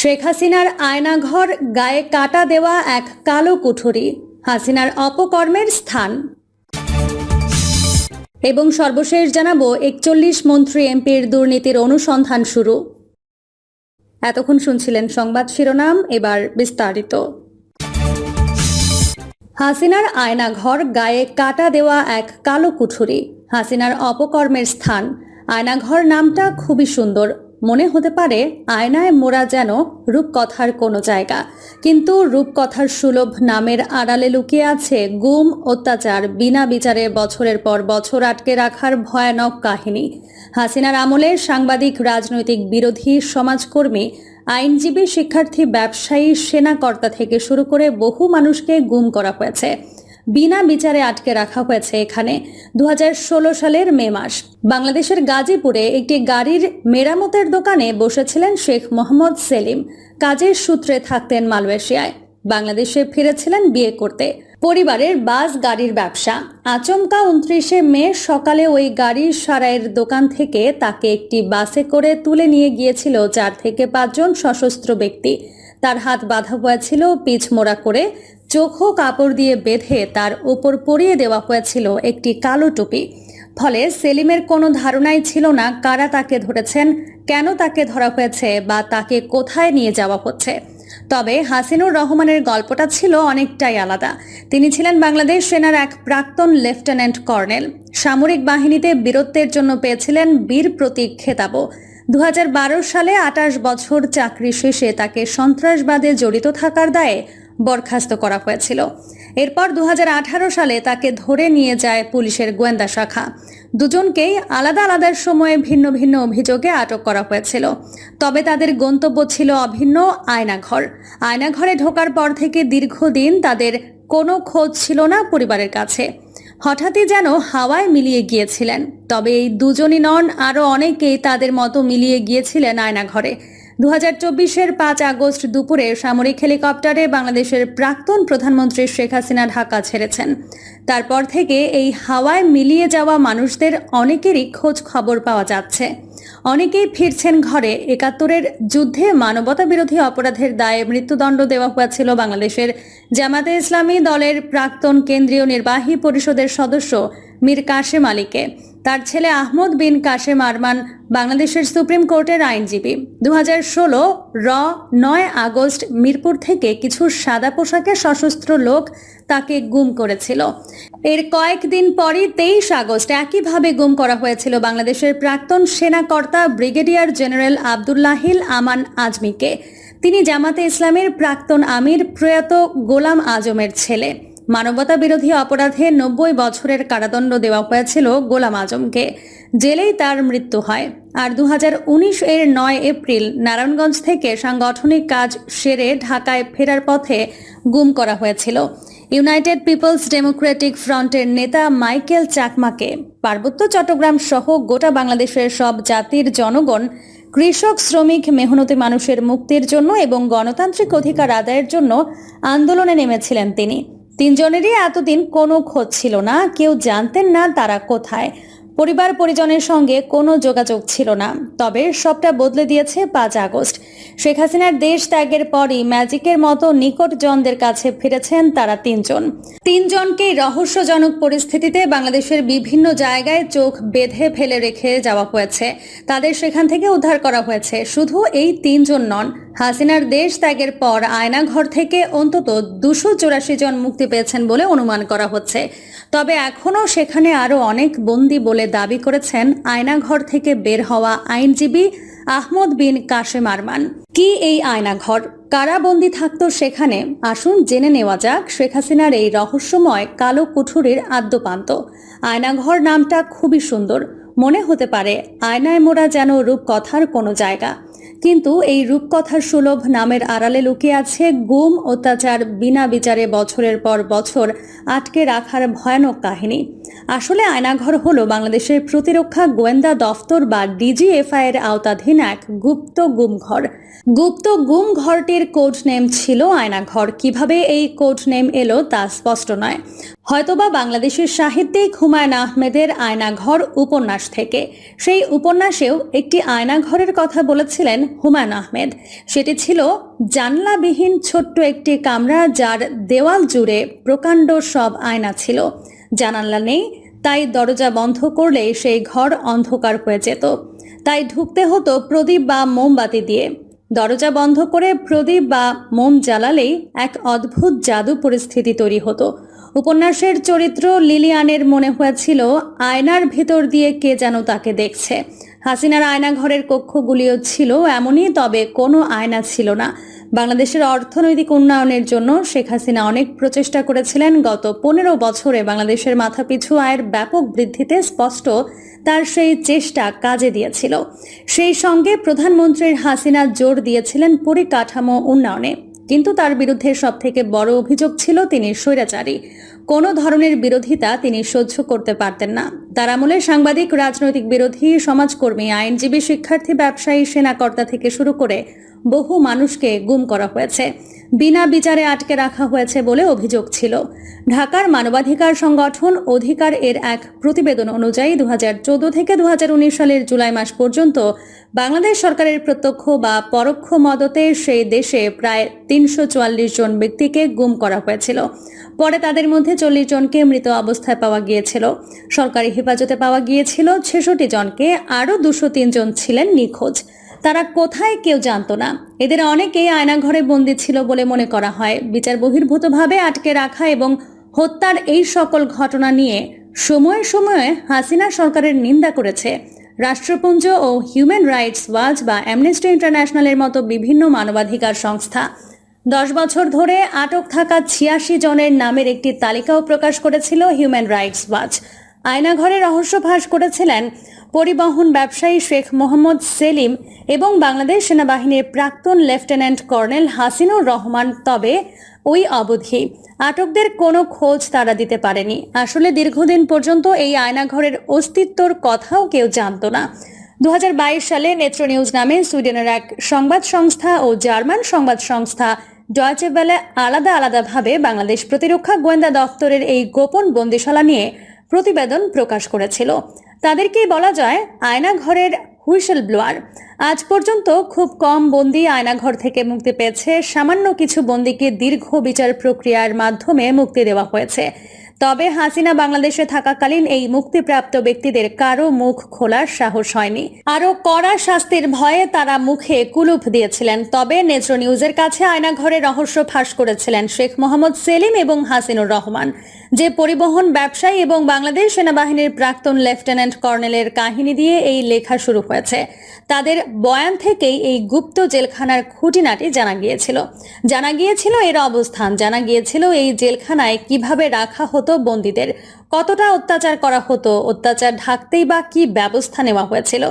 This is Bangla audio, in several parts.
শেখ হাসিনার আয়নাঘর গায়ে কাটা দেওয়া এক কালো কুঠুরি, হাসিনার অপকর্মের স্থান। এবং সর্বশেষ জানাব, একচল্লিশ মন্ত্রী এমপির দুর্নীতির অনুসন্ধান শুরু। এতক্ষণ শুনছিলেন সংবাদ শিরোনাম, এবার বিস্তারিত। হাসিনার আয়নাঘর গায়ে কাটা দেওয়া এক কালো কুঠুরি, হাসিনার অপকর্মের স্থান। আয়নাঘর নামটা খুবই সুন্দর মনে হতে পারে আয়নায় মোড়া যেন রূপকথার কোনো জায়গা। কিন্তু রূপকথার সুলভ নামের আড়ালে লুকিয়ে আছে গুম, অত্যাচার, বিনা বিচারে বছরের পর বছর আটকে রাখার ভয়ানক কাহিনী। হাসিনার আমলে সাংবাদিক, রাজনৈতিক বিরোধী, সমাজকর্মী, আইনজীবী, শিক্ষার্থী, ব্যবসায়ী, সেনাকর্তা থেকে শুরু করে বহু মানুষকে গুম করা হয়েছে। বিনা বিচারে আটকে রাখা হয়েছে এখানে দুহাজার ষোলো সালের মে মাস। বাংলাদেশের গাজীপুরে একটি গাড়ির মেরামতের দোকানে বসেছিলেন শেখ মোহাম্মদ সেলিম। কাজের সূত্রে থাকতেন মালয়েশিয়ায়। বাংলাদেশে ফিরেছিলেন বিয়ে করতে। পরিবারের বাস, গাড়ির ব্যবসা। আচমকা উনত্রিশে মে সকালে ওই গাড়ির সারাইয়ের দোকান থেকে তাকে একটি বাসে করে তুলে নিয়ে গিয়েছিল চার থেকে পাঁচজন সশস্ত্র ব্যক্তি। তার হাত বাঁধা হয়েছিল পিচ মোড়া করে চোখ কাপড় দিয়ে বেঁধে তার ওপর পরিয়ে দেওয়া হয়েছিল একটি কালো টুপি। ফলে সেলিমের কোনো ধারণাই ছিল না কারা তাকে ধরেছেন, কেন তাকে ধরা হয়েছে বা তাকে কোথায় নিয়ে যাওয়া হচ্ছে। তবে হাসিনুর রহমানের গল্পটা ছিল অনেকটাই আলাদা। তিনি ছিলেন বাংলাদেশ সেনার এক প্রাক্তন লেফটেন্যান্ট কর্নেল। সামরিক বাহিনীতে বীরত্বের জন্য পেয়েছিলেন বীর প্রতীক খেতাবও। দু হাজার বারো সালে আটাশ বছর চাকরি শেষে তাকে সন্ত্রাসবাদে জড়িত থাকার দায়ে বরখাস্ত করা হয়েছিল। এরপর দু হাজার আঠারো সালে তাকে ধরে নিয়ে যায় পুলিশের গোয়েন্দা শাখা। দুজনকেই আলাদা আলাদা সময়ে ভিন্ন ভিন্ন অভিযোগে আটক করা হয়েছিল। তবে তাদের গন্তব্য ছিল অভিন্ন আয়নাঘর। আয়নাঘরে ঢোকার পর থেকে দীর্ঘদিন তাদের কোনো খোঁজ ছিল না পরিবারের কাছে। হঠাৎই যেন হাওয়ায় মিলিয়ে গিয়েছিলেন। তবে এই দুজনই নন, আরও অনেকেই তাদের মতো মিলিয়ে গিয়েছিলেন আয়নাঘরে। হাজার চব্বিশের পাঁচ আগস্ট দুপুরে সামরিক হেলিকপ্টারে বাংলাদেশের প্রাক্তন প্রধানমন্ত্রী শেখ হাসিনা ঢাকা ছেড়েছেন। তারপর থেকে এই হাওয়ায় মিলিয়ে যাওয়া মানুষদের অনেকেরই খোঁজ খবর পাওয়া যাচ্ছে। অনেকেই ফিরছেন ঘরে। একাত্তরের যুদ্ধে মানবতা বিরোধী অপরাধের দায়ে মৃত্যুদণ্ড দেওয়া হয়েছিল বাংলাদেশের জামাতে ইসলামী দলের প্রাক্তন কেন্দ্রীয় নির্বাহী পরিষদের সদস্য মীর কাশেম আলীকে। তার ছেলে আহমদ বিন কাশেম আরমান বাংলাদেশের সুপ্রিম কোর্টের আইনজীবী। দু হাজার ষোলো র নয় আগস্ট মিরপুর থেকে কিছু সাদা পোশাকে সশস্ত্র লোক তাকে গুম করেছিল। এর কয়েকদিন পরই তেইশ আগস্ট একইভাবে গুম করা হয়েছিল বাংলাদেশের প্রাক্তন সেনাকর্তা ব্রিগেডিয়ার জেনারেল আবদুল্লাহিল আমান আজমিকে। তিনি জামাতে ইসলামের প্রাক্তন আমির প্রয়াত গোলাম আজমের ছেলে। মানবতা বিরোধী অপরাধে নব্বই বছরের কারাদণ্ড দেওয়া হয়েছিল গোলাম আজমকে। জেলেই তার মৃত্যু হয়। আর দু হাজার উনিশ এর নয় এপ্রিল নারায়ণগঞ্জ থেকে সাংগঠনিক কাজ সেরে ঢাকায় ফেরার পথে গুম করা হয়েছিল। ইউনাইটেড পিপলস ডেমোক্রেটিক ফ্রন্টের নেতা মাইকেল চাকমাকে। পার্বত্য চট্টগ্রাম সহ গোটা বাংলাদেশের সব জাতির জনগণ কৃষক, শ্রমিক, মেহনতি মানুষের মুক্তির জন্য এবং গণতান্ত্রিক অধিকার আদায়ের জন্য আন্দোলনে নেমেছিলেন তিনি। তিনজনেরই এতদিন কোনো খোঁজ ছিল না কেউ জানতেন না তারা কোথায়। পরিবার পরিজনের সঙ্গে কোনো যোগাযোগ ছিল না। তবে সবটা বদলে দিয়েছে পাঁচ আগস্ট। শেখ হাসিনার দেশ ত্যাগের পরই ম্যাজিকের মতো নিকট জনদের কাছে ফিরেছেন তারা তিনজন। তিনজনকেই রহস্যজনক পরিস্থিতিতে বাংলাদেশের বিভিন্ন জায়গায় চোখ বেঁধে ফেলে রেখে যাওয়া হয়েছে। তাদের সেখান থেকে উদ্ধার করা হয়েছে। শুধু এই তিনজন নন, হাসিনার দেশ ত্যাগের পর আয়নাঘর থেকে অন্তত দুশো চুরাশি জন মুক্তি পেয়েছেন বলে অনুমান করা হচ্ছে। তবে এখনও সেখানে আরও অনেক বন্দি বলে দাবি করেছেন আয়নাঘর থেকে বের হওয়া আইনজীবী আহমদ বিন কাশেম আরমান। কি এই আয়নাঘর? কারা বন্দি থাকতো সেখানে? আসুন জেনে নেওয়া যাক শেখ হাসিনার এই রহস্যময় কালো কুঠুরির আদ্যপান্ত। আয়নাঘর নামটা খুবই সুন্দর। মনে হতে পারে আয়নায় মোড়া যেন রূপকথার কোনো জায়গা। কিন্তু এই রূপকথার সুলভ নামের আড়ালে লুকিয়ে আছে গুম, অত্যাচার, বিনা বিচারে বছরের পর বছর আটকে রাখার ভয়ানক কাহিনী। আসলে আয়নাঘর হল বাংলাদেশের প্রতিরক্ষা গোয়েন্দা দফতর বা ডিজিএফআই এর আওতাধীন এক গুপ্ত গুমঘর। গুপ্ত গুম ঘরটির কোড নেম ছিল আয়নাঘর। কীভাবে এই কোড নেম এলো তা স্পষ্ট নয়। হয়তোবা বাংলাদেশের সাহিত্যিক হুমায়ুন আহমেদের আয়নাঘর উপন্যাস থেকে। সেই উপন্যাসেও একটি আয়নাঘরের কথা বলেছিলেন হুমায়ুন আহমেদ। সেটি ছিল জানলাবিহীন ছোট্ট একটি কামরা যার দেওয়াল জুড়ে প্রকাণ্ড সব আয়না ছিল। জানালা নেই, তাই দরজা বন্ধ করলে সেই ঘর অন্ধকার হয়ে যেত। তাই ঢুকতে হতো প্রদীপ বা মোমবাতি দিয়ে। দরজা বন্ধ করে প্রদীপ বা মোম জ্বালালেই এক অদ্ভুত জাদু পরিস্থিতি তৈরি হতো। উপন্যাসের চরিত্র লিলিয়ানের মনে হয়েছিল, আয়নার ভেতর দিয়ে কে যেন তাকে দেখছে। হাসিনার আয়নাঘরের কক্ষগুলিও ছিল এমনই, তবে কোনো আয়না ছিল না। বাংলাদেশের অর্থনৈতিক উন্নয়নের জন্য শেখ হাসিনা অনেক প্রচেষ্টা করেছিলেন। গত পনেরো বছরে বাংলাদেশের মাথাপিছু আয়ের ব্যাপক বৃদ্ধিতে স্পষ্ট তার সেই চেষ্টা কাজে দিয়েছিল। সেই সঙ্গে প্রধানমন্ত্রীর হাসিনা জোর দিয়েছিলেন পরিকাঠামো উন্নয়নে। কিন্তু তার বিরুদ্ধে সবথেকে বড় অভিযোগ ছিল তিনি স্বৈরাচারী। কোনো ধরনের বিরোধিতা তিনি সহ্য করতে পারতেন না। তার আমলে সাংবাদিক, রাজনৈতিক বিরোধী, সমাজকর্মী, আইনজীবী, শিক্ষার্থী, ব্যবসায়ী, সেনাকর্তা থেকে শুরু করে বহু মানুষকে গুম করা হয়েছে। বিনা বিচারে আটকে রাখা হয়েছে বলে অভিযোগ ছিল। ঢাকার মানবাধিকার সংগঠন অধিকার এর এক প্রতিবেদন অনুযায়ী দুহাজার চৌদ্দ থেকে দুহাজার উনিশ সালের জুলাই মাস পর্যন্ত বাংলাদেশ সরকারের প্রত্যক্ষ বা পরোক্ষ মদতে সেই দেশে প্রায় তিনশো চুয়াল্লিশ জন ব্যক্তিকে গুম করা হয়েছিল। পরে তাদের মধ্যে চল্লিশ জনকে মৃত অবস্থায় পাওয়া গিয়েছিল। সরকারি হেফাজতে পাওয়া গিয়েছিল ছেষট্টি জনকে। আরও দুশো জন ছিলেন নিখোঁজ। তারা কোথায় কেউ জানতো না। এদের অনেকেই আয়নাঘরে বন্দী ছিল বলে মনে করা হয়। বিচার বহির্ভূতভাবে আটকে রাখা এবং হত্যার এই সকল ঘটনা নিয়ে সময়ে সময়ে হাসিনা সরকারের নিন্দা করেছে। রাষ্ট্রপুঞ্জ ও হিউম্যান রাইটস ওয়াচ বা অ্যামনেস্টি ইন্টারন্যাশনালের মতো বিভিন্ন মানবাধিকার সংস্থা দশ বছর ধরে আটক থাকা ছিয়াশি জনের নামের একটি তালিকাও প্রকাশ করেছিল হিউম্যান রাইটস ওয়াচ আয়নাঘরে রহস্য ফাঁস করেছিলেন পরিবহন ব্যবসায়ী শেখ মোহাম্মদ সেলিম এবং বাংলাদেশ সেনাবাহিনীর প্রাক্তন লেফটেন্যান্ট কর্নেল হাসিনুর রহমান তবে ওই অবধি। আটকদের কোনো খোঁজ তারা দিতে পারেনি। আসলে দীর্ঘদিন পর্যন্ত এই আয়নাঘরের অস্তিত্বর কথাও কেউ জানতো না। দু হাজার বাইশ সালে নেত্র নিউজ নামে সুইডেনের এক সংবাদ সংস্থা ও জার্মান সংবাদ সংস্থা ডয়চে আলাদা আলাদাভাবে বাংলাদেশ প্রতিরক্ষা গোয়েন্দা দফতরের এই গোপন বন্দিশালা নিয়ে প্রতিবেদন প্রকাশ করেছিল। তাদেরকেই বলা যায় আয়নাঘরের হুইসেল ব্লোয়ার আজ পর্যন্ত খুব কম বন্দি আয়নাঘর থেকে মুক্তি পেয়েছে। সামান্য কিছু বন্দিকে দীর্ঘ বিচার প্রক্রিয়ার মাধ্যমে মুক্তি দেওয়া হয়েছে। তবে হাসিনা বাংলাদেশে থাকাকালীন এই মুক্তিপ্রাপ্ত ব্যক্তিদের কারও মুখ খোলার সাহস হয়নি। আরও কড়া শাস্তির ভয়ে তারা মুখে কুলুপ দিয়েছিলেন। তবে নেত্র নিউজের কাছে আয়নাঘরে রহস্য ফাঁস করেছিলেন শেখ মোহাম্মদ সেলিম এবং হাসিনুর রহমান। যে পরিবহন ব্যবসায়ী এবং বাংলাদেশ সেনাবাহিনীর প্রাক্তন লেফটেন্যান্ট কর্নেলের কাহিনী দিয়ে এই লেখা শুরু হয়েছে। তাদের বয়ান থেকেই এই গুপ্ত জেলখানার খুঁটিনাটি জানা গিয়েছিল। জানা গিয়েছিল এর অবস্থান, জানা গিয়েছিল এই জেলখানায় কীভাবে রাখা হতো বন্দীদের কতটা অত্যাচার করা হতো, অত্যাচার ঢাকতেই বা কি ব্যবস্থা নেওয়া হয়েছিল?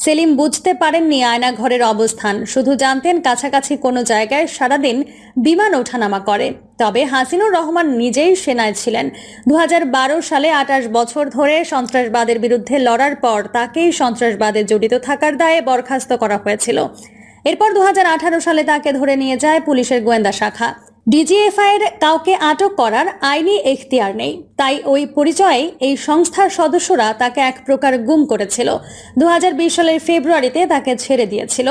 সেলিম বুঝতে পারেননি আয়নাঘরের অবস্থান। শুধু জানতেন কাছাকাছি কোনো জায়গায় সারাদিন বিমান ওঠানামা করে। তবে হাসিনুর রহমান নিজেই সেনায় ছিলেন। দু হাজার বারো সালে আঠাশ বছর ধরে সন্ত্রাসবাদের বিরুদ্ধে লড়ার পর তাকেই সন্ত্রাসবাদে জড়িত থাকার দায়ে বরখাস্ত করা হয়েছিল। এরপর দু হাজার আঠারো সালে তাকে ধরে নিয়ে যায় পুলিশের গোয়েন্দা শাখা। ডিজিএফআই এর কাউকে আটক করার আইনি এখতিয়ার নেই। তাই ওই পরিচয়ে এই সংস্থার সদস্যরা তাকে এক প্রকার গুম করেছিল। দু হাজার বিশ সালের ফেব্রুয়ারিতে তাকে ছেড়ে দিয়েছিল।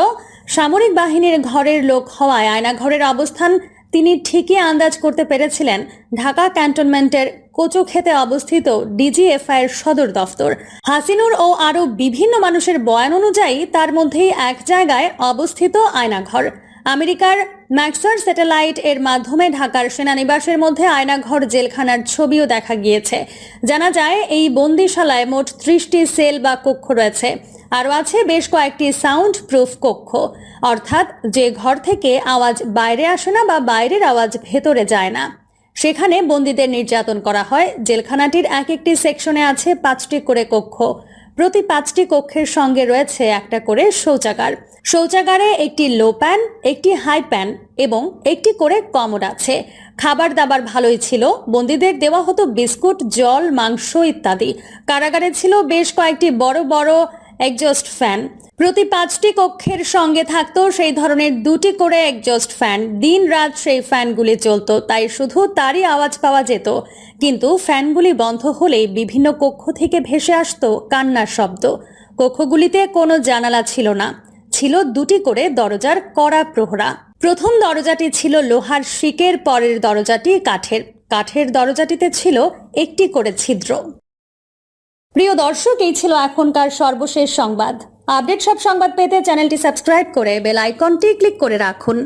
সামরিক বাহিনীর ঘরের লোক হওয়ায় আয়নাঘরের অবস্থান তিনি ঠিকই আন্দাজ করতে পেরেছিলেন। ঢাকা ক্যান্টনমেন্টের কোচোক্ষেতে অবস্থিত ডিজিএফআই এর সদর দফতর। হাসিনুর ও আরও বিভিন্ন মানুষের বয়ান অনুযায়ী তার মধ্যেই এক জায়গায় অবস্থিত আয়নাঘর। আমেরিকার ম্যাক্সার স্যাটেলাইট এর মাধ্যমে ঢাকার সেনানিবাসের মধ্যে আয়নাঘর জেলখানার ছবিও দেখা গিয়েছে। জানা যায়, এই বন্দিশালায় মোট ত্রিশটি সেল বা কক্ষ রয়েছে। আরও আছে বেশ কয়েকটি সাউন্ড প্রুফ কক্ষ। অর্থাৎ, যে ঘর থেকে আওয়াজ বাইরে আসে না বা বাইরের আওয়াজ ভেতরে যায় না। সেখানে বন্দীদের নির্যাতন করা হয়। জেলখানাটির এক একটি সেকশনে আছে পাঁচটি করে কক্ষ। প্রতি পাঁচটি কক্ষের সঙ্গে রয়েছে একটা করে শৌচাগার। শৌচাগারে একটি লো প্যান একটি হাই প্যান এবং একটি করে কমোড আছে। খাবার দাবার ভালোই ছিল, বন্দীদের দেওয়া হতো বিস্কুট, জল, মাংস ইত্যাদি। কারাগারে ছিল বেশ কয়েকটি বড় বড় একজস্ট ফ্যান প্রতি পাঁচটি কক্ষের সঙ্গে থাকতো সেই ধরনের দুটি করে একজস্ট ফ্যান দিন রাত সেই ফ্যানগুলি চলত তাই শুধু তারই আওয়াজ পাওয়া যেত। কিন্তু ফ্যানগুলি বন্ধ হলেই বিভিন্ন কক্ষ থেকে ভেসে আসতো কান্নার শব্দ। কক্ষগুলিতে কোনো জানালা ছিল না। ছিল দুটি করে দরজার কড়া প্রহরা। প্রথম দরজাটি ছিল লোহার শিকের, পরের দরজাটি কাঠের। কাঠের দরজাটিতে ছিল একটি করে ছিদ্র। প্রিয় দর্শক, এই ছিল এখনকার সর্বশেষ সংবাদ। আপডেট সব সংবাদ পেতে চ্যানেলটি সাবস্ক্রাইব করে বেল আইকনটি ক্লিক করে রাখুন।